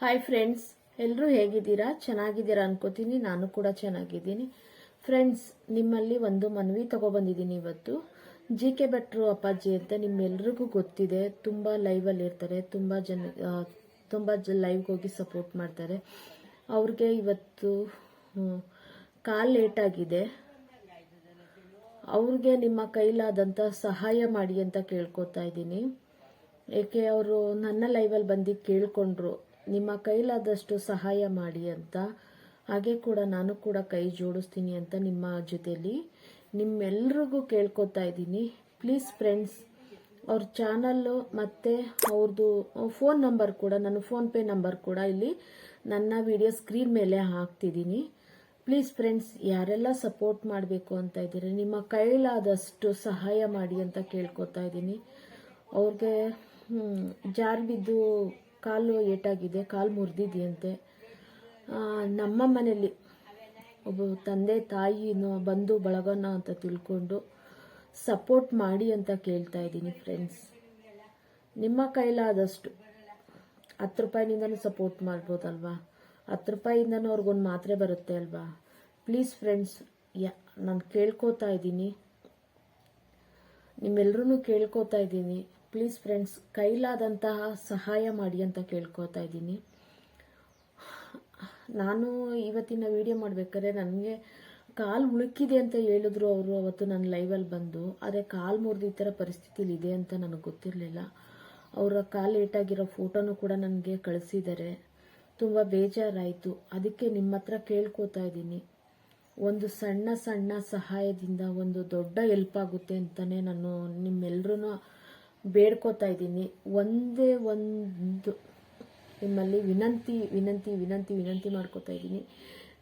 Hi friends ಎಲ್ಲರೂ ಹೇಗಿದ್ದೀರಾ? ಚೆನ್ನಾಗಿದ್ದೀರಾ ಅನ್ಕೋತೀನಿ. ನಾನು ಕೂಡ ಚೆನ್ನಾಗಿದ್ದೀನಿ. ಫ್ರೆಂಡ್ಸ್ ನಿಮ್ಮಲ್ಲಿ ಒಂದು ಮನವಿ ತಗೊಬಂದಿದ್ದೀನಿ ಇವತ್ತು. ಜಿ ಕೆ ಭಟ್ರು ಅಪ್ಪಾಜಿ ಅಂತ ನಿಮ್ಮೆಲ್ರಿಗೂ ಗೊತ್ತಿದೆ. ತುಂಬ ಲೈವಲ್ಲಿ ಇರ್ತಾರೆ. ತುಂಬ ಜನ ತುಂಬ ಜ ಲೈವ್ಗೆ ಹೋಗಿ ಸಪೋರ್ಟ್ ಮಾಡ್ತಾರೆ. ಅವ್ರಿಗೆ ಇವತ್ತು ಕಾಲ್ ಲೇಟಾಗಿದೆ ಅವ್ರಿಗೆ ನಿಮ್ಮ ಕೈಲಾದಂಥ ಸಹಾಯ ಮಾಡಿ ಅಂತ ಕೇಳ್ಕೊತಾ ಇದ್ದೀನಿ. ಏಕೆ, ಅವರು ನನ್ನ ಲೈವಲ್ಲಿ ಬಂದು ಕೇಳ್ಕೊಂಡ್ರು. ನಿಮ್ಮ ಕೈಲಾದಷ್ಟು ಸಹಾಯ ಮಾಡಿ ಅಂತ. ಹಾಗೆ ಕೂಡ ನಾನು ಕೂಡ ಕೈ ಜೋಡಿಸ್ತೀನಿ ಅಂತ ನಿಮ್ಮ ಜೊತೆಯಲ್ಲಿ ನಿಮ್ಮೆಲ್ರಿಗೂ ಕೇಳ್ಕೊತಾ ಇದ್ದೀನಿ. ಪ್ಲೀಸ್ ಫ್ರೆಂಡ್ಸ್ ಅವ್ರ ಚಾನಲ್ಲು ಮತ್ತು ಅವ್ರದ್ದು ಫೋನ್ ನಂಬರ್ ಕೂಡ, ನನ್ನ ಫೋನ್ಪೇ ನಂಬರ್ ಕೂಡ ಇಲ್ಲಿ ನನ್ನ ವಿಡಿಯೋ ಸ್ಕ್ರೀನ್ ಮೇಲೆ ಹಾಕ್ತಿದ್ದೀನಿ. ಪ್ಲೀಸ್ ಫ್ರೆಂಡ್ಸ್ ಯಾರೆಲ್ಲ ಸಪೋರ್ಟ್ ಮಾಡಬೇಕು ಅಂತ ಇದ್ದೀರಿ, ನಿಮ್ಮ ಕೈಲಾದಷ್ಟು ಸಹಾಯ ಮಾಡಿ ಅಂತ ಕೇಳ್ಕೊತಾ ಇದ್ದೀನಿ. ಅವ್ರಿಗೆ ಜಾರ್ಬಿದ್ದು ಜಾರ್ ಬಿದ್ದು ಕಾಲು ಏಟಾಗಿದೆ, ಕಾಲು ಮುರಿದಿದೆಯಂತೆ. ನಮ್ಮ ಮನೆಯಲ್ಲಿ ಒಬ್ಬ ತಂದೆ ತಾಯಿನೋ ಬಂಧು, ಬಳಗನ ಅಂತ ತಿಳ್ಕೊಂಡು ಸಪೋರ್ಟ್ ಮಾಡಿ ಅಂತ ಕೇಳ್ತಾ ಇದ್ದೀನಿ ಫ್ರೆಂಡ್ಸ್. ನಿಮ್ಮ ಕೈಲಾದಷ್ಟು ಹತ್ತು ರೂಪಾಯಿನಿಂದನೂ ಸಪೋರ್ಟ್ ಮಾಡ್ಬೋದಲ್ವಾ? ಹತ್ತು ರೂಪಾಯಿಂದನೂ ಅವ್ರಿಗೊಂದು ಮಾತ್ರೆ ಬರುತ್ತೆ ಅಲ್ವಾ? ಪ್ಲೀಸ್ ಫ್ರೆಂಡ್ಸ್, ಯಾ, ನಾನು ಕೇಳ್ಕೊತಾ ಇದ್ದೀನಿ. ನಿಮ್ಮೆಲ್ಲರೂ ಕೇಳ್ಕೊತಾ ಇದ್ದೀನಿ. ಪ್ಲೀಸ್ ಫ್ರೆಂಡ್ಸ್, ಕೈಲಾದಂತಹ ಸಹಾಯ ಮಾಡಿ ಅಂತ ಕೇಳ್ಕೊತಾ ಇದ್ದೀನಿ. ನಾನು ಇವತ್ತಿನ ವಿಡಿಯೋ ಮಾಡ್ಬೇಕಾದ್ರೆ ನನಗೆ ಕಾಲು ಉಳುಕಿದೆ ಅಂತ ಹೇಳಿದ್ರು ಅವರು ಅವತ್ತು ನನ್ನ ಲೈವಲ್ಲಿ ಬಂದು, ಆದರೆ ಕಾಲು ಮುರಿದು ಈ ಥರ ಪರಿಸ್ಥಿತಿಲಿ ಇದೆ ಅಂತ ನನಗೆ ಗೊತ್ತಿರಲಿಲ್ಲ. ಅವರ ಕಾಲು ಏಟಾಗಿರೋ ಫೋಟೋನು ಕೂಡ ನನಗೆ ಕಳಿಸಿದ್ದಾರೆ. ತುಂಬ ಬೇಜಾರಾಯಿತು. ಅದಕ್ಕೆ ನಿಮ್ಮ ಹತ್ರ ಕೇಳ್ಕೊತಾ ಇದ್ದೀನಿ. ಒಂದು ಸಣ್ಣ ಸಣ್ಣ ಸಹಾಯದಿಂದ ಒಂದು ದೊಡ್ಡ ಹೆಲ್ಪ್ ಆಗುತ್ತೆ ಅಂತಲೇ ನಾನು ನಿಮ್ಮೆಲ್ಲರೂ ಬೇಡ್ಕೋತಾ ಇದ್ದೀನಿ. ಒಂದೇ ಒಂದು ನಿಮ್ಮಲ್ಲಿ ವಿನಂತಿ ವಿನಂತಿ ವಿನಂತಿ ವಿನಂತಿ ಮಾಡ್ಕೋತಾ ಇದ್ದೀನಿ.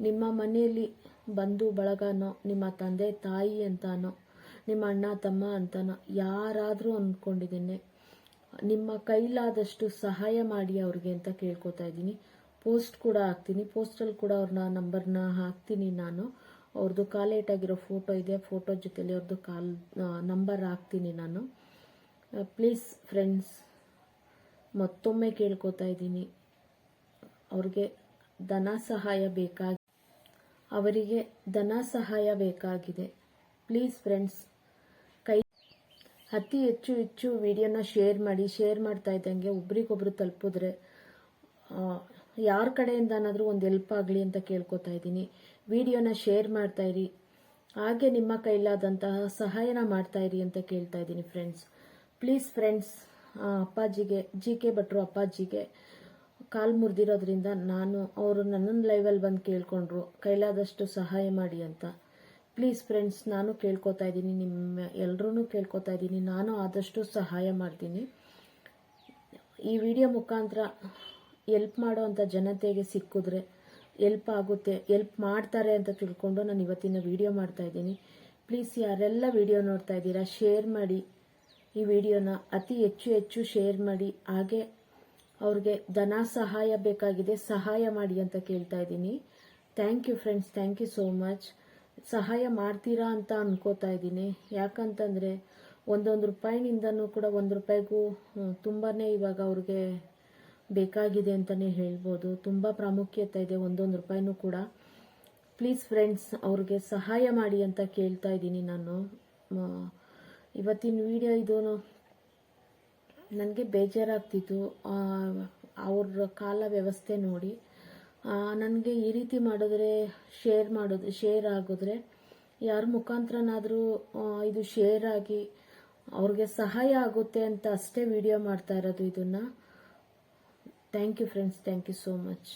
ನಿಮ್ಮ ಮನೆಯಲ್ಲಿ ಬಂಧು ಬಳಗನೋ, ನಿಮ್ಮ ತಂದೆ ತಾಯಿ ಅಂತಾನೋ, ನಿಮ್ಮ ಅಣ್ಣ, ತಮ್ಮ ಅಂತಾನೋ, ಯಾರಾದರೂ ಅಂದ್ಕೊಂಡಿದ್ದೇನೆ. ನಿಮ್ಮ ಕೈಲಾದಷ್ಟು ಸಹಾಯ ಮಾಡಿ ಅವ್ರಿಗೆ ಅಂತ ಕೇಳ್ಕೊತಾ ಇದ್ದೀನಿ. ಪೋಸ್ಟ್ ಕೂಡ ಹಾಕ್ತೀನಿ. ಪೋಸ್ಟಲ್ಲಿ ಕೂಡ ಅವ್ರನ್ನ ನಂಬರ್ನ ಹಾಕ್ತೀನಿ ನಾನು. ಅವ್ರದ್ದು ಕಾಲೇಟಾಗಿರೋ ಫೋಟೋ ಇದೆ. ಫೋಟೋ ಜೊತೆಯಲ್ಲಿ ಅವ್ರದ್ದು ಕಾಲ್ ನಂಬರ್ ಹಾಕ್ತೀನಿ ನಾನು. ಪ್ಲೀಸ್ ಫ್ರೆಂಡ್ಸ್ ಮತ್ತೊಮ್ಮೆ ಕೇಳ್ಕೊತಾ ಇದ್ದೀನಿ. ಅವ್ರಿಗೆ ಧನ ಸಹಾಯ ಬೇಕಾಗಿ, ಅವರಿಗೆ ಧನ ಸಹಾಯ ಬೇಕಾಗಿದೆ. ಪ್ಲೀಸ್ ಫ್ರೆಂಡ್ಸ್ ಕೈ ಅತಿ ಹೆಚ್ಚು ಹೆಚ್ಚು ವಿಡಿಯೋನ ಶೇರ್ ಮಾಡಿ ಶೇರ್ ಮಾಡ್ತಾ ಇದ್ದಂಗೆ ಒಬ್ರಿಗೊಬ್ರು ತಲುಪಿದ್ರೆ ಯಾರ ಕಡೆಯಿಂದನಾದರೂ ಒಂದು ಹೆಲ್ಪ್ ಆಗಲಿ ಅಂತ ಕೇಳ್ಕೊತಾ ಇದ್ದೀನಿ. ವಿಡಿಯೋನ ಶೇರ್ ಮಾಡ್ತಾ ಇರಿ. ಹಾಗೆ ನಿಮ್ಮ ಕೈಲಾದಂತಹ ಸಹಾಯನ ಮಾಡ್ತಾ ಇರಿ ಅಂತ ಕೇಳ್ತಾ ಇದ್ದೀನಿ ಫ್ರೆಂಡ್ಸ್ ಪ್ಲೀಸ್ ಫ್ರೆಂಡ್ಸ್ ಅಪ್ಪಾಜಿಗೆ ಜಿ ಕೆ ಭಟ್ರು ಅಪ್ಪಾಜಿಗೆ ಕಾಲು ಮುರಿದಿರೋದ್ರಿಂದ ನಾನು, ಅವರು ನನ್ನನ್ನು ಲೈವಲ್ಲಿ ಬಂದು ಕೇಳ್ಕೊಂಡ್ರು. ಕೈಲಾದಷ್ಟು ಸಹಾಯ ಮಾಡಿ ಅಂತ. ಪ್ಲೀಸ್ ಫ್ರೆಂಡ್ಸ್ ನಾನು ಕೇಳ್ಕೊತಾ ಇದ್ದೀನಿ. ನಿಮ್ಮ ಎಲ್ಲರೂ ಕೇಳ್ಕೊತಾ ಇದ್ದೀನಿ. ನಾನು ಆದಷ್ಟು ಸಹಾಯ ಮಾಡ್ತೀನಿ. ಈ ವಿಡಿಯೋ ಮುಖಾಂತರ ಎಲ್ಪ್ ಮಾಡೋ ಅಂಥ ಜನತೆಗೆ ಸಿಕ್ಕಿದ್ರೆ ಎಲ್ಪ್ ಆಗುತ್ತೆ. ಎಲ್ಪ್ ಮಾಡ್ತಾರೆ ಅಂತ ತಿಳ್ಕೊಂಡು ನಾನು ಇವತ್ತಿನ ವಿಡಿಯೋ ಮಾಡ್ತಾ ಇದ್ದೀನಿ. ಪ್ಲೀಸ್ ಯಾರೆಲ್ಲ ವಿಡಿಯೋ ನೋಡ್ತಾ ಇದ್ದೀರಾ ಶೇರ್ ಮಾಡಿ. ಈ ವಿಡಿಯೋನ ಅತಿ ಹೆಚ್ಚು ಹೆಚ್ಚು ಶೇರ್ ಮಾಡಿ, ಹಾಗೆ ಅವ್ರಿಗೆ ಧನ ಸಹಾಯ ಬೇಕಾಗಿದೆ, ಸಹಾಯ ಮಾಡಿ ಅಂತ ಕೇಳ್ತಾ ಇದ್ದೀನಿ. Thank you friends thank you so much ಸಹಾಯ ಮಾಡ್ತೀರಾ ಅಂತ ಅನ್ಕೋತಾ ಇದ್ದೀನಿ. ಯಾಕಂತಂದರೆ ಒಂದೊಂದು ರೂಪಾಯಿನಿಂದನೂ ಕೂಡ ಒಂದು ರೂಪಾಯಿಗೂ ತುಂಬಾ ಇವಾಗ ಅವ್ರಿಗೆ ಬೇಕಾಗಿದೆ ಅಂತಲೇ ಹೇಳ್ಬೋದು. ತುಂಬ ಪ್ರಾಮುಖ್ಯತೆ ಇದೆ ಒಂದೊಂದು ರೂಪಾಯಿನೂ ಕೂಡ. ಪ್ಲೀಸ್ ಫ್ರೆಂಡ್ಸ್ ಅವ್ರಿಗೆ ಸಹಾಯ ಮಾಡಿ ಅಂತ ಕೇಳ್ತಾ ಇದ್ದೀನಿ ನಾನು. ಇವತ್ತಿನ ವಿಡಿಯೋ ಇದು ನನಗೆ ಬೇಜಾರಾಗ್ತಿತ್ತು. ಅವ್ರ ಕಾಲ ವ್ಯವಸ್ಥೆ ನೋಡಿ. ನನಗೆ ಈ ರೀತಿ ಮಾಡಿದ್ರೆ ಶೇರ್ ಮಾಡೋದು ಶೇರ್ ಆಗಿದ್ರೆ ಯಾರ ಮುಖಾಂತರನಾದರೂ ಇದು ಶೇರ್ ಆಗಿ ಅವ್ರಿಗೆ ಸಹಾಯ ಆಗುತ್ತೆ ಅಂತ ಅಷ್ಟೇ ವಿಡಿಯೋ ಮಾಡ್ತಾ ಇರೋದು ಇದನ್ನು. Thank you friends thank you so much